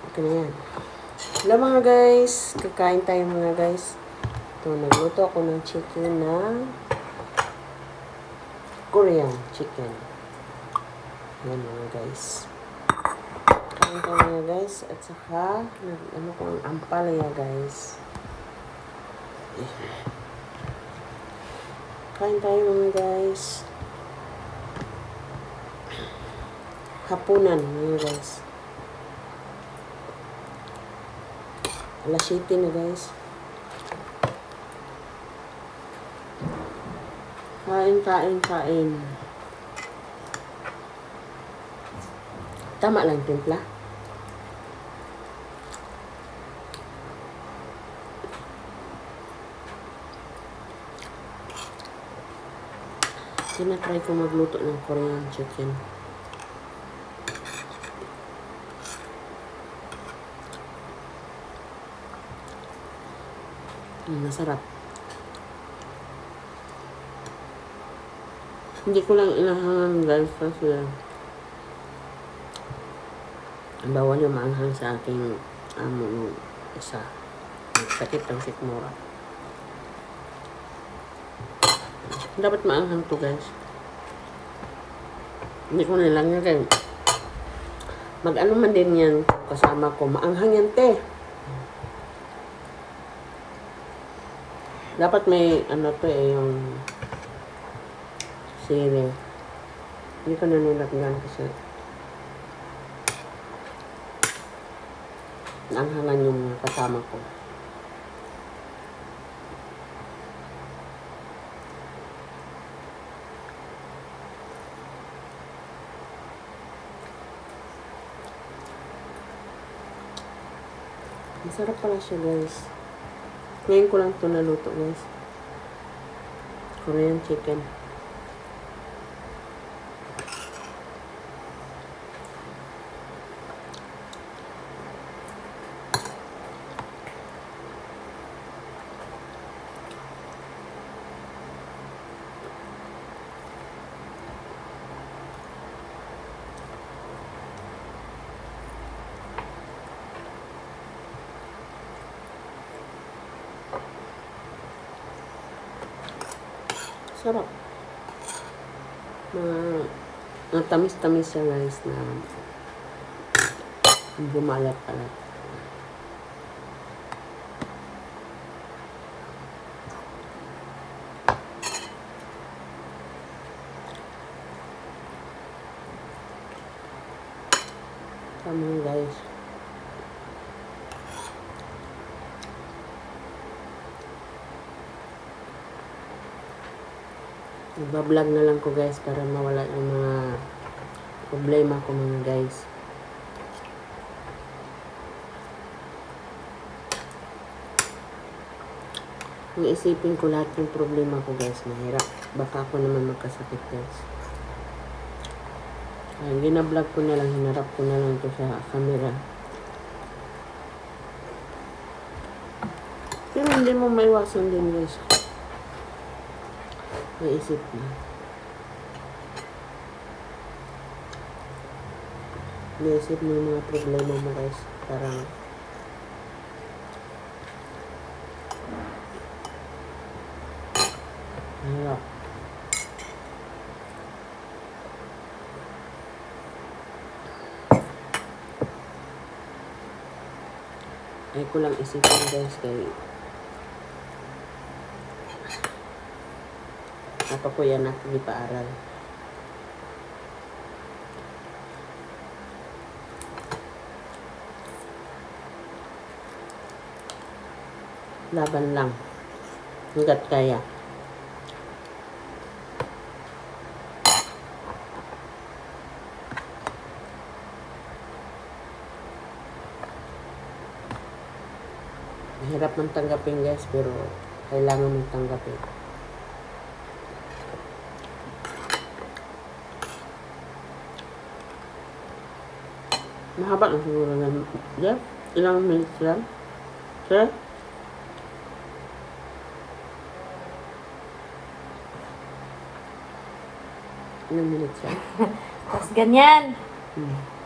Okay na yan. Hello mga guys. Kakain tayo mga guys. Ito, nagluto ako ng chicken na Korean chicken. Yan mga guys. Kain tayo mga guys. At saka, nag- ano ko ampalaya guys. Kain tayo mga guys. Hapunan mga guys. Alas 7 na guys. Kain, kain, kain. Tama lang timpla. Tinatry ko magluto ng Korean chicken. Mm, Masarap. Hindi ko lang inahangan guys kasi bawal yung maanghang sa aking amo yung isa. Sakit ang sikmura. Dapat maanghang to guys. Hindi ko nilangyan. Mag-ano man din yan kasama ko. Maanghang yan te. Dapat may ano to eh, yung sili. Hindi ko nanilagyan kasi naanghangan yung kasama ko. Masarap pala siya guys. Ngayon ko lang ito naluto guys. Korean chicken. Sarap. Mga, mga tamis-tamis siya guys na bumalat-alat. Tama guys. Nagbablog na lang ko guys para mawala yung mga problema ko mga guys. Kung isipin ko lahat ng problema ko guys, mahirap. Baka ako naman magkasakit guys. Ay, ginablog ko na lang, hinarap ko na lang to sa camera. Pero hindi mo maiwasan din guys. Naisip mo. Naisip mo yung mga problema mo guys. Parang Hirap. Ay ko lang isipin guys kay Apa ko yan ako ipaaral. Laban lang. Hanggat kaya. Mahirap man tanggapin guys, pero kailangan mong tanggapin. Mahaba na siguro na. Yeah? Ilang minutes lang? Sir? Ilang minutes yan? Tapos ganyan. Hmm.